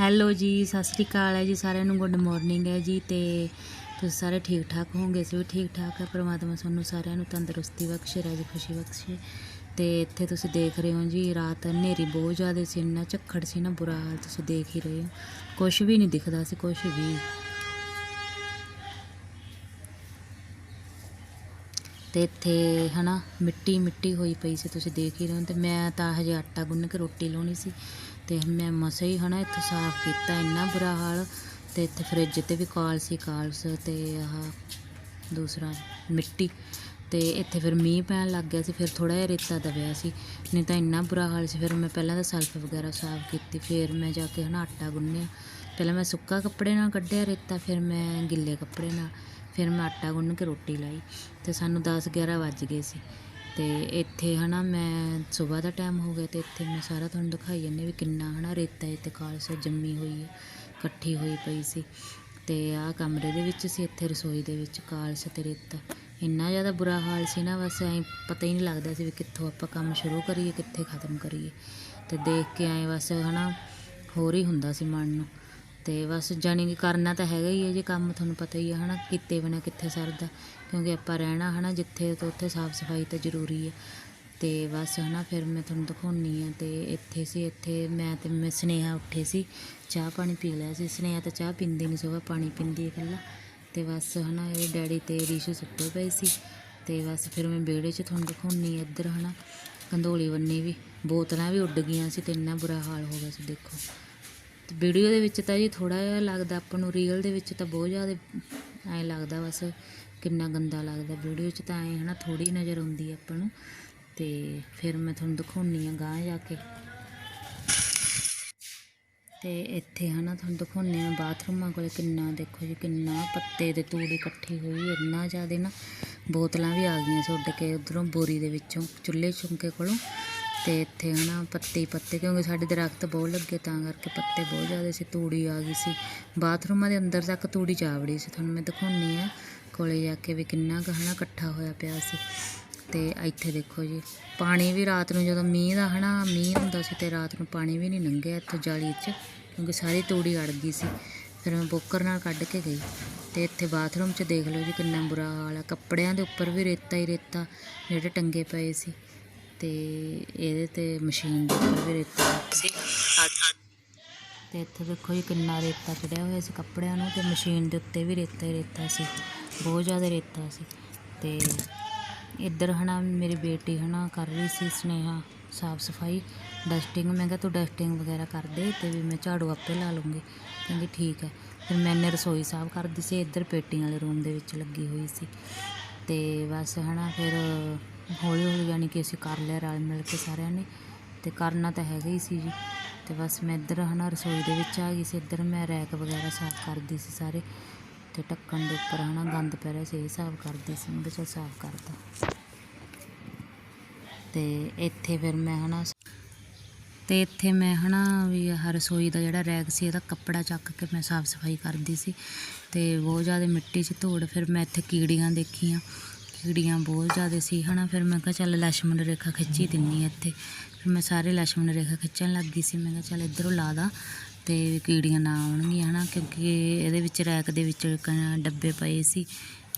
Hello ਜੀ, ਸਤਿ ਸ੍ਰੀ ਅਕਾਲ ਹੈ ਜੀ, ਸਾਰਿਆਂ ਨੂੰ ਗੁੱਡ ਮਾਰਨਿੰਗ ਹੈ ਜੀ ਤੇ ਤੁਸੀਂ ਸਾਰੇ ਠੀਕ ਠਾਕ ਹੋਵੋਗੇ? ਅਸੀਂ ਵੀ ਠੀਕ ਠਾਕ ਹੈ, ਪ੍ਰਮਾਤਮਾ ਤੁਹਾਨੂੰ ਸਾਰਿਆਂ ਨੂੰ ਤੰਦਰੁਸਤੀ ਬਖਸ਼ੇ, ਰਾਜੀ ਖੁਸ਼ੀ ਬਖਸ਼ੇ। ਤੇ ਇੱਥੇ ਤੁਸੀਂ ਦੇਖ ਰਹੇ ਹੋ ਜੀ, ਰਾਤ ਹਨੇਰੀ ਬਹੁਤ ਜ਼ਿਆਦਾ ਸੀ ਨਾ ਝੱਖੜ ਸੀ ਨਾ, ਬੁਰਾ ਹਾਲ ਤੁਸੀਂ ਦੇਖ ਹੀ ਰਹੇ ਹੋ। ਕੁਝ ਵੀ ਨਹੀਂ ਦਿਖਦਾ ਸੀ ਕੁਝ ਵੀ। ਤੇ ਇੱਥੇ ਹਨਾ ਮਿੱਟੀ ਮਿੱਟੀ ਹੋਈ ਪਈ ਸੀ, ਤੁਸੀਂ ਦੇਖ ਹੀ ਰਹੇ ਹੋ। ਤੇ ਮੈਂ ਤਾਂ ਹਜੇ ਆਟਾ ਗੁੰਨ ਕੇ ਰੋਟੀ ਲਾਉਣੀ ਸੀ। ਤੇ ਮੈਂ ਮਸਾ ਹੀ ਹਨਾ ਇੱਥੇ ਸਾਫ਼ ਕੀਤਾ, ਇੰਨਾ ਬੁਰਾ ਹਾਲ ਤੇ ਇੱਥੇ ਫ੍ਰਿਜ ਤੇ ਵੀ ਕਾਲ ਸੀ, ਕਾਲਸ ਤੇ ਆਹ ਦੂਸਰਾ ਮਿੱਟੀ ਤੇ ਇੱਥੇ ਫਿਰ ਮੀਂਹ ਪੈਣ ਲੱਗ ਗਿਆ ਸੀ, ਫਿਰ ਥੋੜਾ ਜਿਹਾ ਰੇਤਾ ਦਬਿਆ ਸੀ, ਨਹੀਂ ਤਾਂ ਇੰਨਾ ਬੁਰਾ ਹਾਲ ਸੀ, ਫਿਰ ਮੈਂ ਪਹਿਲਾਂ ਤਾਂ ਸਲਫ ਵਗੈਰਾ ਸਾਫ਼ ਕੀਤੀ, ਫਿਰ ਮੈਂ ਜਾ ਕੇ ਹਨਾ ਆਟਾ ਗੁੰਨਿਆ, ਪਹਿਲਾਂ ਮੈਂ ਸੁੱਕਾ ਕੱਪੜੇ ਨਾਲ ਕੱਢਿਆ ਰੇਤਾ, ਫਿਰ ਮੈਂ ਗਿੱਲੇ ਕੱਪੜੇ ਨਾਲ, ਫਿਰ ਮੈਂ ਆਟਾ ਗੁੰਨ ਕੇ ਰੋਟੀ ਲਾਈ ਤੇ ਸਾਨੂੰ 10 11 ਵੱਜ ਗਏ ਸੀ। ਅਤੇ ਇੱਥੇ ਹੈ ਨਾ ਮੈਂ ਸਵੇਰ ਦਾ ਟਾਈਮ ਹੋ ਗਿਆ ਅਤੇ ਇੱਥੇ ਮੈਂ ਸਾਰਾ ਤੁਹਾਨੂੰ ਦਿਖਾਈ ਜਾਂਦੀ ਵੀ ਕਿੰਨਾ ਹੈ ਨਾ ਰੇਤਾ ਇੱਥੇ ਕਾਲਸ ਜੰਮੀ ਹੋਈ ਹੈ, ਇਕੱਠੀ ਹੋਈ ਪਈ ਸੀ ਅਤੇ ਆਹ ਕਮਰੇ ਦੇ ਵਿੱਚ ਸੀ ਇੱਥੇ ਰਸੋਈ ਦੇ ਵਿੱਚ ਕਾਲਸ ਅਤੇ ਰੇਤਾ। ਇੰਨਾ ਜ਼ਿਆਦਾ ਬੁਰਾ ਹਾਲ ਸੀ ਨਾ, ਬਸ ਐਂ ਪਤਾ ਹੀ ਨਹੀਂ ਲੱਗਦਾ ਸੀ ਵੀ ਕਿੱਥੋਂ ਆਪਾਂ ਕੰਮ ਸ਼ੁਰੂ ਕਰੀਏ, ਕਿੱਥੇ ਖਤਮ ਕਰੀਏ। ਅਤੇ ਦੇਖ ਕੇ ਐਂ ਬਸ ਹੈ ਨਾ ਹੋਰ ਹੀ ਹੁੰਦਾ ਸੀ ਮਨ ਨੂੰ। ਤੇ ਬਸ ਜਾਣੀ ਕਿ ਕਰਨਾ ਤਾਂ ਹੈਗਾ ਹੀ ਹੈ, ਜੇ ਕੰਮ ਤੁਹਾਨੂੰ ਪਤਾ ਹੀ ਹੈ, ਹਨਾ, ਕਿਤੇ ਬਿਨਾ ਕਿੱਥੇ ਸਰਦਾ, ਕਿਉਂਕਿ ਆਪਾਂ ਰਹਿਣਾ, ਹਨਾ, ਜਿੱਥੇ ਤੋਂ ਉੱਥੇ ਸਾਫ਼ ਸਫ਼ਾਈ ਤਾਂ ਜ਼ਰੂਰੀ ਹੈ। ਤੇ ਬਸ, ਹਨਾ, ਫਿਰ ਮੈਂ ਤੁਹਾਨੂੰ ਦਿਖਾਉਣੀ ਆ ਤੇ ਇੱਥੇ ਸੀ, ਇੱਥੇ ਮੈਂ ਤੇ ਮੈਂ ਸਨੇਹਾ ਉੱਠੇ ਸੀ, ਚਾਹ ਪਾਣੀ ਪੀ ਲਿਆ ਸੀ। ਸਨੇਹਾ ਤਾਂ ਚਾਹ ਪੀਂਦੀ ਨਹੀਂ ਸਵੇਰ ਪਾਣੀ ਪੀਂਦੀ ਹੈ ਇਕੱਲਾ। ਤੇ ਬਸ, ਹਨਾ, ਇਹ ਡੈਡੀ ਤੇ ਰੀਸ਼ੂ ਸੁੱਤੇ ਪਏ ਸੀ। ਤੇ ਬਸ, ਫਿਰ ਮੈਂ ਵਿਹੜੇ 'ਚ ਤੁਹਾਨੂੰ ਦਿਖਾਉਣੀ ਇੱਧਰ, ਹਨਾ, ਕੰਧੋਲੀ ਬੰਨੀ ਵੀ, ਬੋਤਲਾਂ ਵੀ ਉੱਡ ਗਈਆਂ ਸੀ ਤੇ ਇੰਨਾ ਬੁਰਾ ਹਾਲ ਹੋ ਗਿਆ ਸੀ, ਦੇਖੋ। ਵੀਡੀਓ ਦੇ ਵਿੱਚ ਤਾਂ ਜੀ ਥੋੜਾ ਜਿਹਾ ਲੱਗਦਾ, ਆਪਾਂ ਨੂੰ ਰੀਅਲ ਦੇ ਵਿੱਚ ਤਾਂ ਬਹੁਤ ਜ਼ਿਆਦਾ ਐਂ ਲੱਗਦਾ ਬਸ, ਕਿੰਨਾ ਗੰਦਾ ਲੱਗਦਾ। ਵੀਡੀਓ 'ਚ ਤਾਂ ਐਂ ਹਨਾ ਥੋੜੀ ਨਜ਼ਰ ਆਉਂਦੀ ਆਪਾਂ ਨੂੰ। ਤੇ ਫਿਰ ਮੈਂ ਤੁਹਾਨੂੰ ਦਿਖਾਉਣੀ ਆ ਗਾਂ ਜਾ ਕੇ। ਤੇ ਇੱਥੇ ਹਨਾ, ਤੁਹਾਨੂੰ ਦਿਖਾਉਣੀ ਆ ਬਾਥਰੂਮਾਂ ਕੋਲੇ ਕਿੰਨਾ, ਦੇਖੋ ਜੀ ਕਿੰਨਾ ਪੱਤੇ ਦੇ ਤੂੜੀ ਇਕੱਠੀ ਹੋਈ ਇੰਨਾ ਜ਼ਿਆਦਾ ਨਾ ਬੋਤਲਾਂ ਵੀ ਆ ਗਈਆਂ ਸੁੱਟ ਕੇ ਉਧਰੋਂ ਬੋਰੀ ਦੇ ਵਿੱਚੋਂ ਚੁੱਲ੍ਹੇ ਚੁੰਕੇ ਕੋਲੋਂ। ਤੇ ਇੱਥੇ ਹਨਾ, ਪੱਤੇ ਪੱਤੇ, ਕਿਉਂਕਿ ਸਾਡੇ ਦਰਖਤ ਬਹੁਤ ਲੱਗੇ, ਤਾਂ ਕਰਕੇ ਪੱਤੇ ਬਹੁਤ ਜ਼ਿਆਦਾ ਸੀ, ਤੂੜੀ ਆ ਗਈ ਸੀ। ਬਾਥਰੂਮਾਂ ਦੇ ਅੰਦਰ ਤੱਕ ਤੂੜੀ ਚਾਵੜੀ ਸੀ, ਤੁਹਾਨੂੰ ਮੈਂ ਦਿਖਾਉਣੀ ਆ ਕੋਲੇ ਜਾ ਕੇ ਵੀ ਕਿੰਨਾ ਕੁ ਹਨਾ ਇਕੱਠਾ ਹੋਇਆ ਪਿਆ ਸੀ। ਤੇ ਇੱਥੇ ਦੇਖੋ ਜੀ, ਪਾਣੀ ਵੀ ਰਾਤ ਨੂੰ ਜਦੋਂ ਮੀਂਹ ਦਾ ਹਨਾ, ਮੀਂਹ ਹੁੰਦਾ ਸੀ ਤੇ ਰਾਤ ਨੂੰ ਪਾਣੀ ਵੀ ਨਹੀਂ ਲੰਘਿਆ ਇੱਥੋਂ ਜਾਲੀ 'ਚ, ਕਿਉਂਕਿ ਸਾਰੀ ਤੂੜੀ ਅੜ ਗਈ ਸੀ। ਫਿਰ ਮੈਂ ਬੋਕਰ ਨਾਲ ਕੱਢ ਕੇ ਗਈ ਤੇ ਇੱਥੇ ਬਾਥਰੂਮ 'ਚ ਦੇਖ ਲਓ ਜੀ ਕਿੰਨਾ ਬੁਰਾ ਹਾਲ ਆ, ਕੱਪੜਿਆਂ ਦੇ ਉੱਪਰ ਵੀ ਰੇਤਾ ਹੀ ਰੇਤਾ, ਜਿਹੜੇ ਟੰਗੇ ਪਏ ਸੀ। ਤੇ ਇਹਦੇ ਤੇ ਮਸ਼ੀਨ ਦੇ ਉੱਪਰ ਵੀ ਰੇਤਾ ਸੀ। ਤੇ ਇੱਥੇ ਦੇਖੋ ਜੀ ਕਿੰਨਾ ਰੇਤਾ ਚੜਿਆ ਹੋਇਆ ਸੀ ਕੱਪੜਿਆਂ ਨੂੰ ਤੇ ਮਸ਼ੀਨ ਦੇ ਉੱਤੇ ਵੀ ਰੇਤਾ ਹੀ ਰੇਤਾ ਸੀ ਬਹੁਤ ਜ਼ਿਆਦਾ ਰੇਤਾ ਸੀ। ਤੇ ਇੱਧਰ ਹਨਾ ਮੇਰੀ ਬੇਟੀ ਹਨਾ ਕਰ ਰਹੀ ਸੀ ਸਨੇਹਾ ਸਾਫ਼ ਸਫ਼ਾਈ ਡਸਟਿੰਗ ਮੈਂ ਕਿਹਾ ਤੂੰ ਡਸਟਿੰਗ ਵਗੈਰਾ ਕਰ ਦੇ ਤੇ ਵੀ ਮੈਂ ਝਾੜੂ ਆਪੇ ਲਾ ਲੂੰਗੀ ਕਹਿੰਦੀ ਠੀਕ ਹੈ। ਫਿਰ ਮੈਨੇ ਰਸੋਈ ਸਾਫ਼ ਕਰਦੀ ਸੀ ਇੱਧਰ ਪੇਟੀਆਂ ਵਾਲੇ ਰੂਮ ਦੇ ਵਿੱਚ ਲੱਗੀ ਹੋਈ ਸੀ। ਤੇ ਬਸ ਹਨਾ ਫਿਰ ਹੌਲੀ ਹੌਲੀ ਯਾਨੀ ਕਿ ਅਸੀਂ ਕਰ ਲਿਆ, ਰਲ ਮਿਲ ਕੇ ਸਾਰਿਆਂ ਨੇ। ਅਤੇ ਕਰਨਾ ਤਾਂ ਹੈਗਾ ਹੀ ਸੀ ਜੀ। ਅਤੇ ਬਸ ਮੈਂ ਇੱਧਰ ਹੈ ਨਾ ਰਸੋਈ ਦੇ ਵਿੱਚ ਆ ਗਈ ਸੀ। ਇੱਧਰ ਮੈਂ ਰੈਕ ਵਗੈਰਾ ਸਾਫ਼ ਕਰਦੀ ਸੀ ਸਾਰੇ। ਅਤੇ ਢੱਕਣ ਦੇ ਉੱਪਰ ਹੈ ਨਾ ਗੰਦ ਪੈ ਰਿਹਾ ਸੀ, ਇਹ ਸਾਫ਼ ਕਰਦੀ ਸੀ। ਮੈਂ ਕਿਹਾ ਚੱਲ ਸਾਫ਼ ਕਰਦਾ। ਅਤੇ ਇੱਥੇ ਫਿਰ ਮੈਂ ਹੈ ਨਾ ਤੇ ਇੱਥੇ ਮੈਂ ਹਨਾ ਵੀ ਆਹ ਰਸੋਈ ਦਾ ਜਿਹੜਾ ਰੈਕ ਸੀ, ਇਹਦਾ ਕੱਪੜਾ ਚੱਕ ਕੇ ਮੈਂ ਸਾਫ਼ ਸਫ਼ਾਈ ਕਰਦੀ ਸੀ। ਤੇ ਬਹੁਤ ਜ਼ਿਆਦਾ ਮਿੱਟੀ 'ਚ ਧੂੜ। ਫਿਰ ਮੈਂ ਇੱਥੇ ਕੀੜੀਆਂ ਦੇਖੀਆਂ। ਕੀੜੀਆਂ ਬਹੁਤ ਜ਼ਿਆਦਾ ਸੀ, ਹਨਾ। ਫਿਰ ਮੈਂ ਕਿਹਾ ਚੱਲ ਲక్ష్ਮਣ ਰੇਖਾ ਖਿੱਚੀ ਦਿੰਨੀ ਇੱਥੇ। ਫਿਰ ਮੈਂ ਸਾਰੇ ਲਛਮਣ ਰੇਖਾ ਖਿੱਚਣ ਲੱਗ ਗਈ ਸੀ। ਮੈਂ ਕਿਹਾ ਚੱਲ ਇੱਧਰੋਂ ਲਾ ਦਾਂ ਤੇ ਕੀੜੀਆਂ ਨਾ ਆਉਣਗੀਆਂ, ਹਨਾ। ਕਿਉਂਕਿ ਇਹਦੇ ਵਿੱਚ ਰੈਕ ਦੇ ਵਿੱਚ ਡੱਬੇ ਪਏ ਸੀ।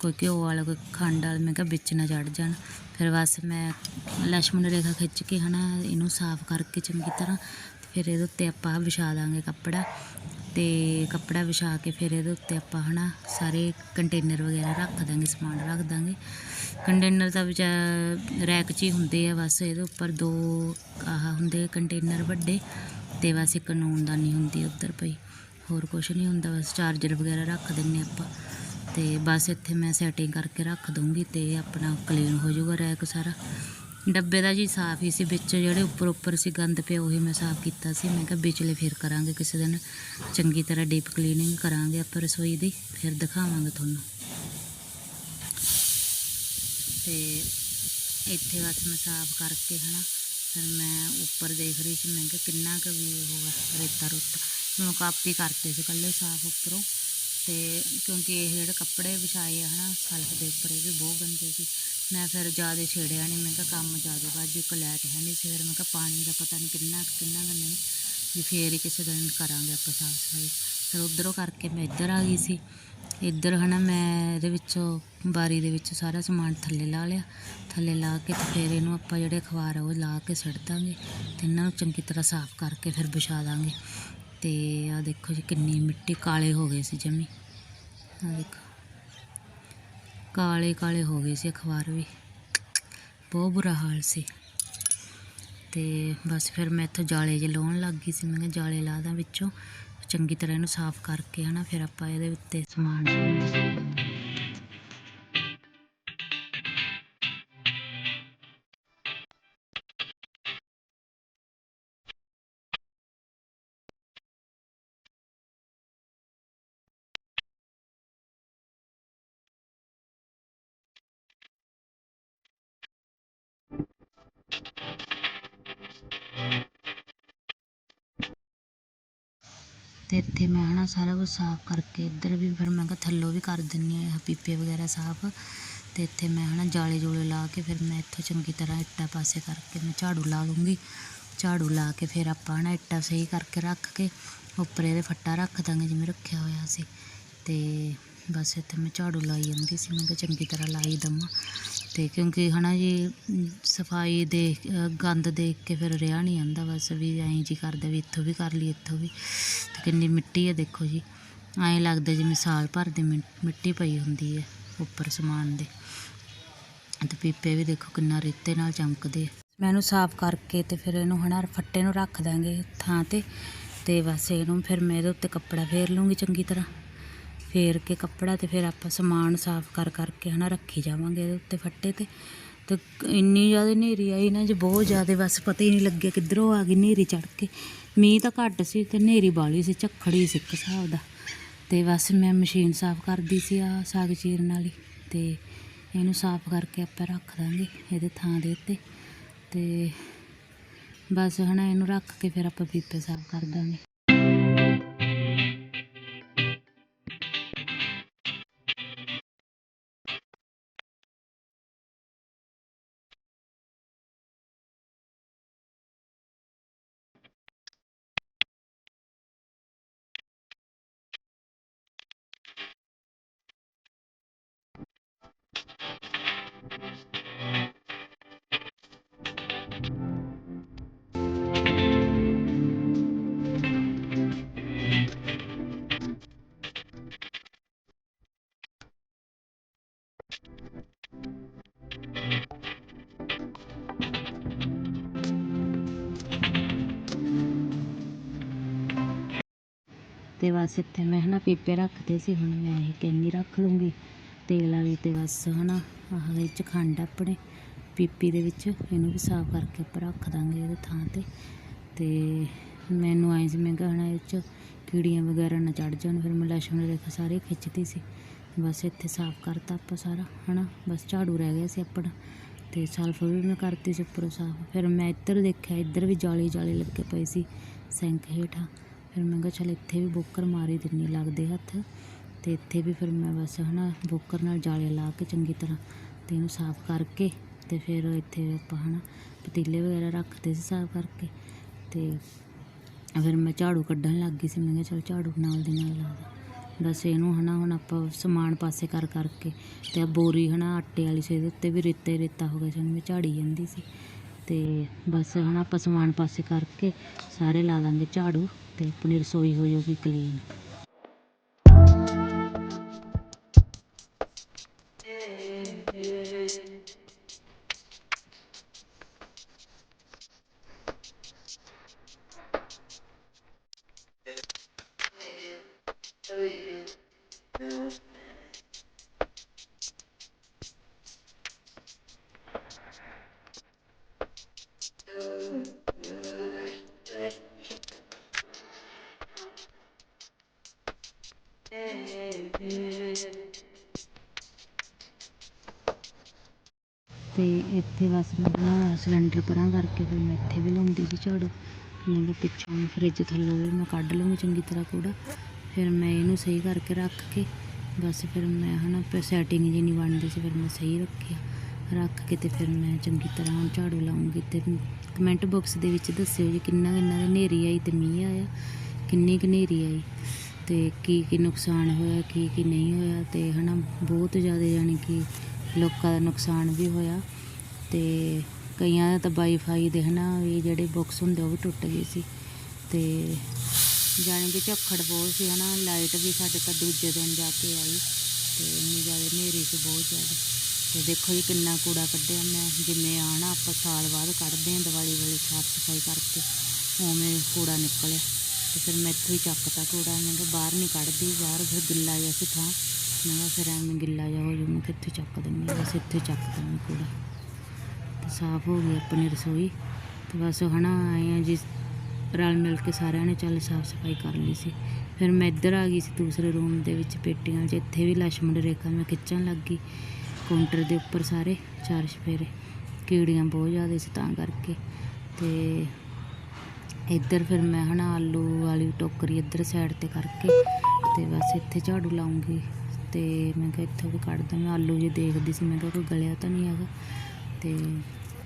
ਕੋਈ ਘਿਓ ਵਾਲਾ, ਕੋਈ ਖੰਡ ਵਾਲਾ, ਮੈਂ ਕਿਹਾ ਵਿੱਚ ਨਾ ਚੜ ਜਾਣ। ਫਿਰ ਬਸ ਮੈਂ ਲਛਮਣ ਰੇਖਾ ਖਿੱਚ ਕੇ, ਹਨਾ, ਇਹਨੂੰ ਸਾਫ਼ ਕਰਕੇ ਚੰਗੀ ਤਰ੍ਹਾਂ ਫਿਰ ਇਹਦੇ ਉੱਤੇ ਆਪਾਂ ਵਿਛਾ ਦਾਂਗੇ ਕੱਪੜਾ। ਤੇ ਕੱਪੜਾ ਵਿਛਾ ਕੇ ਫਿਰ ਇਹਦੇ ਉੱਤੇ ਆਪਾਂ ਹਨਾ ਸਾਰੇ ਕੰਟੇਨਰ ਵਗੈਰਾ ਰੱਖ ਦਾਂਗੇ, ਸਮਾਨ ਰੱਖ ਦਾਂਗੇ। ਕੰਟੇਨਰ ਤਾਂ ਵਿਚਾ ਰੈਕ 'ਚ ਹੀ ਹੁੰਦੇ ਆ, ਬਸ ਇਹਦੇ ਉੱਪਰ ਦੋ ਆਹ ਹੁੰਦੇ ਕੰਟੇਨਰ ਵੱਡੇ ਤੇ ਬਸ ਇੱਕ ਨੂਨਦਾਨੀ ਹੁੰਦੀ ਉੱਧਰ ਪਈ। ਹੋਰ ਕੁਝ ਨਹੀਂ ਹੁੰਦਾ, ਬਸ ਚਾਰਜਰ ਵਗੈਰਾ ਰੱਖ ਦਿੰਨੇ ਆਪਾਂ। ਤੇ ਬਸ ਇੱਥੇ ਮੈਂ ਸੈਟਿੰਗ ਕਰਕੇ ਰੱਖ ਦੂੰਗੀ ਤੇ ਆਪਣਾ ਕਲੀਨ ਹੋ ਜਾਊਗਾ ਰੈਕ ਸਾਰਾ। ਡੱਬੇ ਦਾ ਜੀ ਸਾਫ਼ ਹੀ ਸੀ, ਵਿੱਚ ਜਿਹੜੇ ਉੱਪਰ ਉੱਪਰ ਸੀ ਗੰਦ ਪਿਆ, ਉਹੀ ਮੈਂ ਸਾਫ਼ ਕੀਤਾ ਸੀ। ਮੈਂ ਕਿਹਾ ਵਿਚਲੇ ਫਿਰ ਕਰਾਂਗੇ ਕਿਸੇ ਦਿਨ। ਚੰਗੀ ਤਰ੍ਹਾਂ ਡੀਪ ਕਲੀਨਿੰਗ ਕਰਾਂਗੇ ਆਪਾਂ ਰਸੋਈ ਦੀ, ਫਿਰ ਦਿਖਾਵਾਂਗੇ ਤੁਹਾਨੂੰ। ਤੇ ਇੱਥੇ ਬਸ ਮੈਂ ਸਾਫ਼ ਕਰਕੇ ਹਨਾ, ਫਿਰ ਮੈਂ ਉੱਪਰ ਦੇਖ ਰਹੀ ਸੀ, ਮੈਂ ਕਿਹਾ ਕਿੰਨਾ ਕੁ ਵੀ ਹੋਗਾ ਰੇਤਾ ਰੁੱਤ। ਮੈਂ ਕਾਪੀ ਕਰਤੇ ਸੀ ਕੱਲੇ ਸਾਫ਼ ਉੱਪਰੋਂ। ਤੇ ਕਿਉਂਕਿ ਇਹ ਜਿਹੜੇ ਕੱਪੜੇ ਵਿਛਾਏ ਆ ਹਨਾ, ਸਲਫ ਦੇ ਉੱਪਰ, ਇਹ ਵੀ ਬਹੁਤ ਗੰਦੇ ਸੀ। ਮੈਂ ਫਿਰ ਜ਼ਿਆਦਾ ਛੇੜਿਆ ਨਹੀਂ ਮੈਂ ਕਿਹਾ ਕੰਮ ਜ਼ਿਆਦਾ ਵੱਜ ਇੱਕ ਲੈਟ ਹੈ ਨਹੀਂ ਸੀ ਫਿਰ ਮੈਂ ਕਿਹਾ ਪਾਣੀ ਦਾ ਪਤਾ ਨਹੀਂ ਕਿੰਨਾ ਕਿੰਨਾ ਕੁ ਨਹੀਂ, ਵੀ ਫੇਰ ਹੀ ਕਿਸੇ ਦਿਨ ਕਰਾਂਗੇ ਆਪਾਂ ਸਾਫ਼ ਸਫ਼ਾਈ। ਫਿਰ ਉਧਰੋਂ ਕਰਕੇ ਮੈਂ ਇੱਧਰ ਆ ਗਈ ਸੀ। ਇੱਧਰ ਹਨਾ ਮੈਂ ਇਹਦੇ ਵਿੱਚੋਂ ਬਾਰੀ ਦੇ ਵਿੱਚ ਸਾਰਾ ਸਮਾਨ ਥੱਲੇ ਲਾ ਲਿਆ। ਥੱਲੇ ਲਾ ਕੇ ਤੇ ਫਿਰ ਇਹਨੂੰ ਆਪਾਂ ਜਿਹੜੇ ਅਖਬਾਰ ਆ ਉਹ ਲਾ ਕੇ ਸਿੱਟ ਦਾਂਗੇ ਤੇ ਇਹਨਾਂ ਨੂੰ ਚੰਗੀ ਤਰ੍ਹਾਂ ਸਾਫ਼ ਕਰਕੇ ਫਿਰ ਵਿਛਾ ਦਾਂਗੇ। ਤੇ ਆ ਦੇਖੋ ਜੀ ਕਿੰਨੀ ਮਿੱਟੀ ਕਾਲੇ ਹੋ ਗਏ ਸੀ ਜਮੀ। ਆ ਦੇਖੋ। ਕਾਲੇ ਕਾਲੇ ਹੋ ਗਏ ਸੀ ਅਖਬਾਰ ਵੀ। ਬਹੁਤ ਬੁਰਾ ਹਾਲ ਸੀ। ਤੇ ਬਸ ਫਿਰ ਮੈਂ ਇੱਥੋਂ ਜਾਲੇ ਜੇ ਲਾਉਣ ਲੱਗ ਗਈ ਸੀ। ਮੈਂ ਕਿਹਾ ਜਾਲੇ ਲਾ ਦਾਂ ਵਿੱਚੋਂ। ਚੰਗੀ ਤਰ੍ਹਾਂ ਇਹਨੂੰ ਸਾਫ਼ ਕਰਕੇ ਹਨਾ, ਫਿਰ ਆਪਾਂ ਇਹਦੇ ਉੱਤੇ ਸਮਾਨ ਅਤੇ ਇੱਥੇ ਮੈਂ ਹੈ ਨਾ ਸਾਰਾ ਕੁਝ ਸਾਫ਼ ਕਰਕੇ ਇੱਧਰ ਵੀ ਫਿਰ ਮੈਂ ਕਿਹਾ ਥੱਲੋਂ ਵੀ ਕਰ ਦਿੰਦੀ ਹਾਂ ਪੀਪੇ ਵਗੈਰਾ ਸਾਫ਼। ਅਤੇ ਇੱਥੇ ਮੈਂ ਹੈ ਨਾ ਜਾਲੇ ਜੂਲੇ ਲਾ ਕੇ ਫਿਰ ਮੈਂ ਇੱਥੋਂ ਚੰਗੀ ਤਰ੍ਹਾਂ ਇੱਟਾਂ ਪਾਸੇ ਕਰਕੇ ਮੈਂ ਝਾੜੂ ਲਾ ਲੂੰਗੀ। ਝਾੜੂ ਲਾ ਕੇ ਫਿਰ ਆਪਾਂ ਨਾ ਇੱਟਾਂ ਸਹੀ ਕਰਕੇ ਰੱਖ ਕੇ ਉੱਪਰ ਇਹਦੇ ਫੱਟਾ ਰੱਖ ਦਾਂਗੇ ਜਿਵੇਂ ਰੱਖਿਆ ਹੋਇਆ ਸੀ। ਅਤੇ ਬਸ ਇੱਥੇ ਮੈਂ ਝਾੜੂ ਲਾਈ ਜਾਂਦੀ ਸੀ, ਮੈਂ ਕਿਹਾ ਚੰਗੀ ਤਰ੍ਹਾਂ ਲਾਈ ਦਵਾਂ। ਤੇ ਕਿਉਂਕਿ ਹਨਾ ਜੀ, ਸਫ਼ਾਈ ਦੇਖ, ਗੰਦ ਦੇਖ ਕੇ ਫਿਰ ਰਿਹਾ ਨਹੀਂ ਆਂਦਾ ਬਸ ਵੀ ਐਂ ਜੀ ਕਰਦਾ ਵੀ ਇੱਥੋਂ ਵੀ ਕਰ ਲਈ ਇੱਥੋਂ ਵੀ। ਤੇ ਕਿੰਨੀ ਮਿੱਟੀ ਹੈ ਦੇਖੋ ਜੀ, ਐਂ ਲੱਗਦਾ ਜਿਵੇਂ ਸਾਲ ਭਰ ਦੀ ਮਿੱਟੀ ਪਈ ਹੁੰਦੀ ਹੈ ਉੱਪਰ ਸਮਾਨ ਦੇ। ਤੇ ਪੀਪੇ ਵੀ ਦੇਖੋ ਕਿੰਨਾ ਰੇਤੇ ਨਾਲ ਚਮਕਦੇ ਮੈਂ ਇਹਨੂੰ ਸਾਫ਼ ਕਰਕੇ ਤੇ ਫਿਰ ਇਹਨੂੰ ਹਨਾ ਫੱਟੇ ਨੂੰ ਰੱਖ ਦਾਂਗੇ ਥਾਂ ਤੇ ਤੇ ਬਸ ਇਹਨੂੰ ਫਿਰ ਮੈਂ ਇਹਦੇ ਉੱਤੇ ਕੱਪੜਾ ਫੇਰ ਲੂੰਗੀ ਚੰਗੀ ਤਰ੍ਹਾਂ। ਫੇਰ ਕੇ ਕੱਪੜਾ ਤੇ ਫਿਰ ਆਪਾਂ ਸਮਾਨ ਸਾਫ਼ ਕਰ ਕਰਕੇ ਹਨਾ ਰੱਖੀ ਜਾਵਾਂਗੇ ਇਹਦੇ ਉੱਤੇ ਫੱਟੇ ਤੇ। ਤੇ ਇੰਨੀ ਜ਼ਿਆਦਾ ਹਨੇਰੀ ਆਈ ਨਾ ਜੀ ਬਹੁਤ ਜ਼ਿਆਦਾ, ਬਸ ਪਤਾ ਹੀ ਨਹੀਂ ਲੱਗਿਆ ਕਿੱਧਰੋਂ ਆ ਗਈ ਹਨੇਰੀ ਚੜ ਕੇ। ਮੀਂਹ ਤਾਂ ਘੱਟ ਸੀ ਤੇ ਹਨੇਰੀ ਬਾਲੀ ਸੀ, ਝੱਖੜੀ ਸੀ ਇੱਕ ਹਿਸਾਬ ਦਾ। ਤੇ ਬਸ ਮੈਂ ਮਸ਼ੀਨ ਸਾਫ਼ ਕਰਦੀ ਸੀ ਆ ਸਾਗ ਚੀਰਨ ਵਾਲੀ ਤੇ ਇਹਨੂੰ ਸਾਫ਼ ਕਰਕੇ ਆਪਾਂ ਰੱਖ ਦਾਂਗੇ ਇਹਦੇ ਥਾਂ ਦੇ ਉੱਤੇ। ਤੇ ਬਸ ਹਨਾ ਇਹਨੂੰ ਰੱਖ ਕੇ ਫਿਰ ਆਪਾਂ ਪੀਪੇ ਸਾਫ਼ ਕਰ ਦਾਂਗੇ। ਅਤੇ ਬਸ ਇੱਥੇ ਮੈਂ ਹਨਾ ਪੀਪੇ ਰੱਖਦੇ ਸੀ, ਹੁਣ ਮੈਂ ਇਹ ਕੈਨੀ ਰੱਖ ਲੂੰਗੀ। ਤੇਲ ਵਾਲੀ ਤੇ ਬਸ ਹਨਾ, ਆਹ ਵਿੱਚ ਖੰਡ ਆਪਣੇ, ਪੀਪੀ ਦੇ ਵਿੱਚ ਇਹਨੂੰ ਵੀ ਸਾਫ਼ ਕਰਕੇ ਆਪਾਂ ਰੱਖ ਦਾਂਗੇ ਇਹਦੇ ਥਾਂ ਤੇ। ਤੇ ਮੈਨੂੰ ਆਏ ਸੀ, ਮੈਂ ਕਹਣਾ ਇਹ 'ਚ ਕੀੜੀਆਂ ਵਗੈਰਾ ਨਾ ਚੜ ਜਾਣ, ਫਿਰ ਮੈਂ ਲਸ਼ਣ ਰੇਖਾ ਸਾਰੇ ਖਿੱਚਦੀ ਸੀ। ਬਸ ਇੱਥੇ ਸਾਫ਼ ਕਰਤਾ ਆਪਾਂ ਸਾਰਾ, ਹਨਾ, ਬਸ ਝਾੜੂ ਰਹਿ ਗਿਆ ਸੀ ਆਪਣਾ। ਤੇ ਸਲਫ ਵੀ ਮੈਂ ਕਰਤੀ ਸੀ ਉੱਪਰੋਂ ਸਾਫ਼। ਫਿਰ ਮੈਂ ਇੱਧਰ ਦੇਖਿਆ, ਇੱਧਰ ਵੀ ਜਾਲੀ ਜਾਲੀ ਲੱਗੇ ਪਏ ਸੀ ਸਿੰਕ ਹੇਠਾਂ। ਫਿਰ ਮੈਂ ਕਿਹਾ ਚੱਲ ਇੱਥੇ ਵੀ ਬੋਕਰ ਮਾਰੀ ਦਿੰਨੀ ਲੱਗਦੇ ਹੱਥ। ਅਤੇ ਇੱਥੇ ਵੀ ਫਿਰ ਮੈਂ ਬਸ ਹੈ ਨਾ ਬੋਕਰ ਨਾਲ ਜਾਲੇ ਲਾ ਕੇ ਚੰਗੀ ਤਰ੍ਹਾਂ ਅਤੇ ਇਹਨੂੰ ਸਾਫ਼ ਕਰਕੇ ਅਤੇ ਫਿਰ ਇੱਥੇ ਆਪਾਂ ਹੈ ਨਾ ਪਤੀਲੇ ਵਗੈਰਾ ਰੱਖਦੇ ਸੀ ਸਾਫ਼ ਕਰਕੇ ਅਤੇ ਫਿਰ ਮੈਂ ਝਾੜੂ ਕੱਢਣ ਲੱਗ ਗਈ ਸੀ। ਮੈਂ ਕਿਹਾ ਚੱਲ ਝਾੜੂ ਨਾਲ ਦੀ ਨਾਲ ਲਾ ਦਾਂ। ਬਸ ਇਹਨੂੰ ਹਨਾ ਹੁਣ ਆਪਾਂ ਸਮਾਨ ਪਾਸੇ ਕਰ ਕਰਕੇ ਤੇ ਆਹ ਬੋਰੀ ਹਨਾ ਆਟੇ ਵਾਲੀ ਸੀ ਇਹਦੇ ਉੱਤੇ ਵੀ ਰੇਤੇ ਰੇਤਾ ਹੋ ਗਿਆ ਸੀ, ਉਹਨੂੰ ਮੈਂ ਝਾੜੀ ਜਾਂਦੀ ਸੀ। ਤੇ ਬਸ ਹੁਣ ਆਪਾਂ ਸਮਾਨ ਪਾਸੇ ਕਰਕੇ ਸਾਰੇ ਲਾ ਦਾਂਗੇ ਝਾੜੂ। ਤੇ ਆਪਣੀ ਰਸੋਈ ਹੋ ਜਾਊਗੀ ਕਲੀਨ ਅਤੇ ਇੱਥੇ ਬਸ ਮੈਂ ਨਾ ਸਿਲੰਡਰ ਪਰਾਂ ਕਰਕੇ ਫਿਰ ਮੈਂ ਇੱਥੇ ਵੀ ਲਾਉਂਦੀ ਸੀ ਝਾੜੂ। ਮੈਨੂੰ ਕਿਹਾ ਪਿੱਛੋਂ ਫਰਿੱਜ ਥੱਲੋਂ ਵੀ ਮੈਂ ਕੱਢ ਲਵਾਂਗੀ ਚੰਗੀ ਤਰ੍ਹਾਂ ਕੂੜਾ। ਫਿਰ ਮੈਂ ਇਹਨੂੰ ਸਹੀ ਕਰਕੇ ਰੱਖ ਕੇ ਬਸ ਫਿਰ ਮੈਂ ਹਨਾ ਫਿਰ ਸੈਟਿੰਗ ਜੀ ਨਹੀਂ ਬਣਦੀ ਸੀ, ਫਿਰ ਮੈਂ ਸਹੀ ਰੱਖਿਆ। ਰੱਖ ਕੇ ਤੇ ਫਿਰ ਮੈਂ ਚੰਗੀ ਤਰ੍ਹਾਂ ਹੁਣ ਝਾੜੂ ਲਾਉਂਗੀ ਤੇ ਕਮੈਂਟ ਬਾਕਸ ਦੇ ਵਿੱਚ ਦੱਸਿਓ ਜੀ ਕਿੰਨਾ ਕਿੰਨਾ ਦੀ ਹਨੇਰੀ ਆਈ ਤੇ ਮੀਂਹ ਆਇਆ। ਕਿੰਨੀ ਕੁ ਹਨੇਰੀ ਆਈ ਤੇ ਕੀ ਕੀ ਨੁਕਸਾਨ ਹੋਇਆ, ਕੀ ਕੀ ਨਹੀਂ ਹੋਇਆ ਤੇ ਹਨਾ ਬਹੁਤ ਜ਼ਿਆਦਾ ਯਾਨੀ ਕਿ ਲੋਕਾਂ ਦਾ ਨੁਕਸਾਨ ਵੀ ਹੋਇਆ ਤੇ ਕਈਆਂ ਦਾ ਤਾਂ ਵਾਈਫਾਈ ਦੇ ਹਨਾ ਵੀ ਜਿਹੜੇ ਬਾਕਸ ਹੁੰਦੇ ਉਹ ਵੀ ਟੁੱਟ ਗਏ ਸੀ ਤੇ ਜਾਣੀ ਕਿ ਝੱਖੜ ਬਹੁਤ ਸੀ ਹਨਾ, ਲਾਈਟ ਵੀ ਸਾਡੇ ਤਾਂ ਦੂਜੇ ਦਿਨ ਜਾ ਕੇ ਆਈ ਤੇ ਇੰਨੀ ਜ਼ਿਆਦਾ ਹਨੇਰੀ ਸੀ ਬਹੁਤ ਜ਼ਿਆਦਾ। ਤੇ ਦੇਖੋ ਜੀ ਕਿੰਨਾ ਕੂੜਾ ਕੱਢਿਆ ਮੈਂ ਜਿਵੇਂ ਆ ਨਾ ਆਪਾਂ ਸਾਲ ਬਾਅਦ ਕੱਢਦੇ ਹਾਂ ਦੀਵਾਲੀ ਵੇਲੇ ਸਾਫ਼ ਸਫ਼ਾਈ ਕਰਕੇ, ਉਵੇਂ ਕੂੜਾ ਨਿਕਲਿਆ। ਤੇ ਫਿਰ ਮੈਂ ਇੱਥੋਂ ਹੀ ਚੱਕਤਾ ਕੂੜਾ, ਮੈਂ ਕਿਹਾ ਬਾਹਰ ਨਹੀਂ ਕੱਢਦੀ, ਬਾਹਰ ਫਿਰ ਗਿੱਲਾ ਜਿਹਾ ਸੀ ਥਾਂ। ਮੈਂ ਫਿਰ ਐਵੇਂ ਗਿੱਲਾ ਜਿਹਾ ਹੋ ਜੂ ਮੈਂ ਕਿੱਥੇ ਚੱਕ ਦਿੰਦੀ ਬਸ ਇੱਥੇ ਚੱਕ ਦਿੰਦੀ ਕੂੜਾ ਤੇ ਸਾਫ਼ ਹੋ ਗਈ ਆਪਣੀ ਰਸੋਈ। ਤੇ ਬਸ ਹਨਾ, ਆਏ ਆ ਜਿਸ ਰਲ ਮਿਲ ਕੇ ਸਾਰਿਆਂ ਨੇ ਚੱਲ ਸਾਫ਼ ਸਫ਼ਾਈ ਕਰ ਲਈ ਸੀ। ਫਿਰ ਮੈਂ ਇੱਧਰ ਆ ਗਈ ਸੀ ਦੂਸਰੇ ਰੂਮ ਦੇ ਵਿੱਚ ਪੇਟੀਆਂ 'ਚ ਇੱਥੇ ਵੀ ਲక్ష్ਮਣ ਰੇਖਾ ਮੈਂ ਖਿੱਚਣ ਲੱਗ ਗਈ। ਕਾਊਂਟਰ ਦੇ ਉੱਪਰ ਸਾਰੇ, ਚਾਰ ਚਫੇਰੇ। ਕੀੜੀਆਂ ਬਹੁਤ ਜ਼ਿਆਦਾ ਸੀ ਤਾਂ ਕਰਕੇ। ਤੇ ਇੱਧਰ ਫਿਰ ਮੈਂ ਹਨਾ, ਆਲੂ ਵਾਲੀ ਟੋਕਰੀ ਇੱਧਰ ਸਾਈਡ ਤੇ ਕਰਕੇ, ਤੇ ਬਸ ਇੱਥੇ ਝਾੜੂ ਲਾਉਂਗੀ ਤੇ ਮੈਂ ਕਿਹਾ ਇੱਥੋਂ ਵੀ ਕੱਢਦਾ ਮੈਂ ਆਲੂ ਜੇ ਦੇਖਦੀ ਸੀ, ਮੈਂ ਕਿਹਾ ਕੋਈ ਗਲਿਆ ਤਾਂ ਨਹੀਂ ਹੈਗਾ। ਤੇ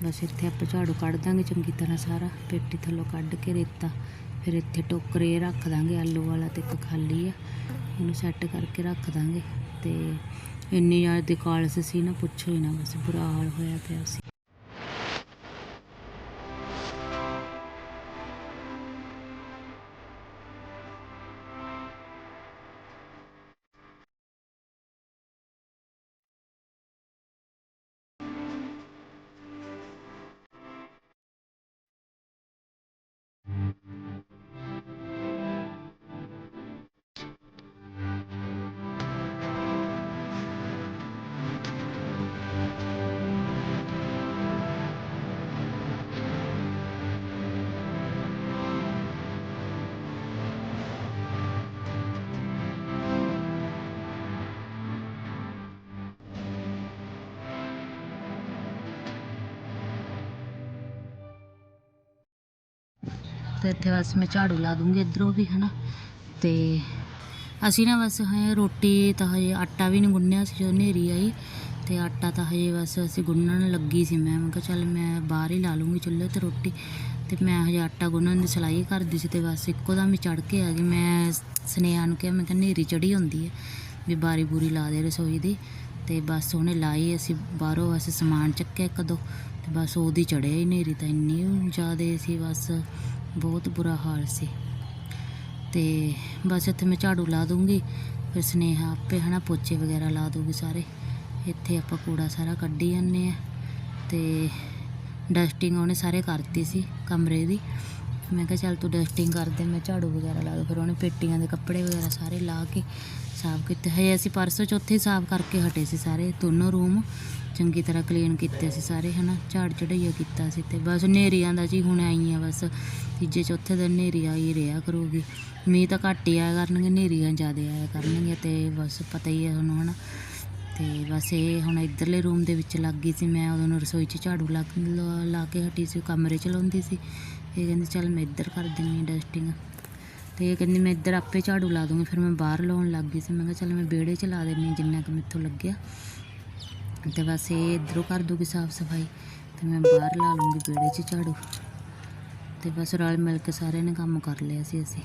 ਬਸ ਇੱਥੇ ਆਪਾਂ ਝਾੜੂ ਕੱਢ ਦਾਂਗੇ ਚੰਗੀ ਤਰ੍ਹਾਂ ਸਾਰਾ, ਪੇਟੀ ਥੱਲੋਂ ਕੱਢ ਕੇ ਰੇਤਾ। ਫਿਰ ਇੱਥੇ ਟੋਕਰੇ ਰੱਖ ਦਾਂਗੇ, ਆਲੂ ਵਾਲਾ ਤੇ ਇੱਕ ਖਾਲੀ ਆ। ਇਹਨੂੰ ਸੈੱਟ ਕਰਕੇ ਰੱਖ ਦਾਂਗੇ। ਤੇ ਇੰਨੀ ਜ਼ਿਆਦਾ ਕਾਲਸ ਸੀ ਨਾ, ਪੁੱਛੋ ਹੀ ਨਾ, ਬਸ ਬੁਰਾ ਹਾਲ ਹੋਇਆ ਪਿਆ ਸੀ। ਤੇ ਇੱਥੇ ਬਸ ਮੈਂ ਝਾੜੂ ਲਾ ਦੂੰਗੀ ਇੱਧਰੋਂ ਵੀ, ਹਨਾ? ਤੇ ਅਸੀਂ ਨਾ ਬਸ ਹਜੇ ਰੋਟੀ ਤਾਂ ਹਜੇ ਆਟਾ ਵੀ ਨਹੀਂ ਗੁੰਨਿਆ ਸੀ ਜਦੋਂ ਹਨੇਰੀ ਆਈ। ਤੇ ਆਟਾ ਤਾਂ ਹਜੇ ਬਸ ਅਸੀਂ ਗੁੰਨਣ ਲੱਗੀ ਸੀ ਮੈਂ। ਮੈਂ ਕਿਹਾ ਚੱਲ ਮੈਂ ਬਾਹਰ ਹੀ ਲਾ ਲੂੰਗੀ ਚੁੱਲ੍ਹੇ ਤੇ ਰੋਟੀ। ਤੇ ਮੈਂ ਹਜੇ ਆਟਾ ਗੁੰਨਣ ਦੀ ਸਲਾਈ ਕਰਦੀ ਸੀ ਤੇ ਬਸ ਇੱਕੋ ਦਮ ਹੀ ਚੜ ਕੇ ਆ ਗਈ। ਮੈਂ ਸਨੇਹਾ ਨੂੰ ਕਿਹਾ, ਮੈਂ ਕਿਹਾ ਹਨੇਰੀ ਚੜੀ ਹੁੰਦੀ ਹੈ ਵੀ ਬਾਰੀ ਬੂਰੀ ਲਾ ਦੇ ਰਸੋਈ ਦੀ। ਤੇ ਬਸ ਉਹਨੇ ਲਾਈ, ਅਸੀਂ ਬਾਹਰੋਂ ਬਸ ਸਮਾਨ ਚੱਕਿਆ ਇੱਕ ਦੋ ਤੇ ਬਸ ਉਹਦੀ ਚੜਿਆ ਹੀ ਹਨੇਰੀ ਤਾਂ ਇੰਨੀ ਜ਼ਿਆਦਾ ਸੀ ਬਸ। ਬਹੁਤ ਬੁਰਾ ਹਾਲ ਸੀ। ਤੇ ਬਸ ਇੱਥੇ ਮੈਂ ਝਾੜੂ ਲਾ ਦੂੰਗੀ, ਫਿਰ ਸਨੇਹਾ ਆਪੇ ਹਨਾ ਪੋਚੇ ਵਗੈਰਾ ਲਾ ਦੂਗੀ ਸਾਰੇ। ਇੱਥੇ ਆਪਾਂ ਕੂੜਾ ਸਾਰਾ ਕੱਢੀ ਜਾਂਦੇ ਆ। ਤੇ ਡਸਟਿੰਗ ਉਹਨੇ ਸਾਰੇ ਕਰਤੀ ਸੀ ਕਮਰੇ ਦੀ। ਮੈਂ ਕਿਹਾ ਚੱਲ ਤੂੰ ਡਸਟਿੰਗ ਕਰ ਦੇ, ਮੈਂ ਝਾੜੂ ਵਗੈਰਾ ਲਾ ਦੂੰ। ਫਿਰ ਉਹਨੇ ਪੇਟੀਆਂ ਦੇ ਕੱਪੜੇ ਵਗੈਰਾ ਸਾਰੇ ਲਾ ਕੇ ਸਾਫ਼ ਕੀਤੇ। ਹਜੇ ਅਸੀਂ ਪਰਸੋਂ ਚੌਥੇ ਹੀ ਸਾਫ਼ ਕਰਕੇ ਹਟੇ ਸੀ ਸਾਰੇ, ਦੋਨੋਂ ਰੂਮ ਚੰਗੀ ਤਰ੍ਹਾਂ ਕਲੀਨ ਕੀਤੇ ਸੀ ਸਾਰੇ, ਹਨਾ? ਝਾੜ ਚੜਈਆ ਕੀਤਾ ਸੀ ਤੇ ਬਸ ਹਨੇਰੀ ਦਾ ਜੀ ਹੁਣ ਆਈ ਆ ਬਸ। ਤੀਜੇ ਚੌਥੇ ਦਿਨ ਹਨੇਰੀ ਆਈ, ਰਿਹਾ ਕਰੂਗੀ। ਮੀਂਹ ਤਾਂ ਘੱਟ ਹੀ ਆਇਆ ਕਰਨਗੇ, ਹਨੇਰੀਆਂ ਜ਼ਿਆਦਾ ਆਇਆ ਕਰਨਗੇ ਤੇ ਬਸ ਪਤਾ ਹੀ ਹੈ ਤੁਹਾਨੂੰ, ਹਨਾ? ਤੇ ਬਸ ਇਹ ਹੁਣ ਇਧਰਲੇ ਰੂਮ ਦੇ ਵਿੱਚ ਲੱਗ ਗਈ ਸੀ। ਮੈਂ ਉਦੋਂ ਨੂੰ ਰਸੋਈ 'ਚ ਝਾੜੂ ਲਾ ਲਾ- ਕੇ ਹਟੀ ਸੀ ਕਮਰੇ 'ਚ ਲਾਉਂਦੀ ਸੀ। ਇਹ ਕਹਿੰਦੀ, ਚੱਲ ਮੈਂ ਇੱਧਰ ਕਰ ਦਿੰਦੀ ਹਾਂ ਡਸਟਿੰਗ ਤੇ ਇਹ ਕਹਿੰਦੀ, ਮੈਂ ਇੱਧਰ ਆਪੇ ਝਾੜੂ ਲਾ ਦੂੰਗੀ। ਫਿਰ ਮੈਂ ਬਾਹਰ ਲਾਉਣ ਲੱਗ ਗਈ ਸੀ। ਮੈਂ ਕਿਹਾ, ਚੱਲ ਮੈਂ ਵਿਹੜੇ 'ਚ ਲਾ ਦਿੰਦੀ ਹਾਂ ਜਿੰਨਾ ਕੁ ਮੈਥੋਂ ਲੱਗਿਆ। ਤੇ ਬਸ ਇਹ ਇੱਧਰੋਂ ਕਰ ਦੂਗੀ ਸਾਫ਼ ਸਫ਼ਾਈ। ਤੇ ਮੈਂ ਬਾਹਰ ਲਾ ਲੂੰਗੀ ਵਿਹੜੇ 'ਚ ਝਾੜੂ। ਤੇ ਬਸ ਰਲ ਮਿਲ ਕੇ ਸਾਰਿਆਂ ਨੇ ਕੰਮ ਕਰ ਲਿਆ ਸੀ ਅਸੀਂ।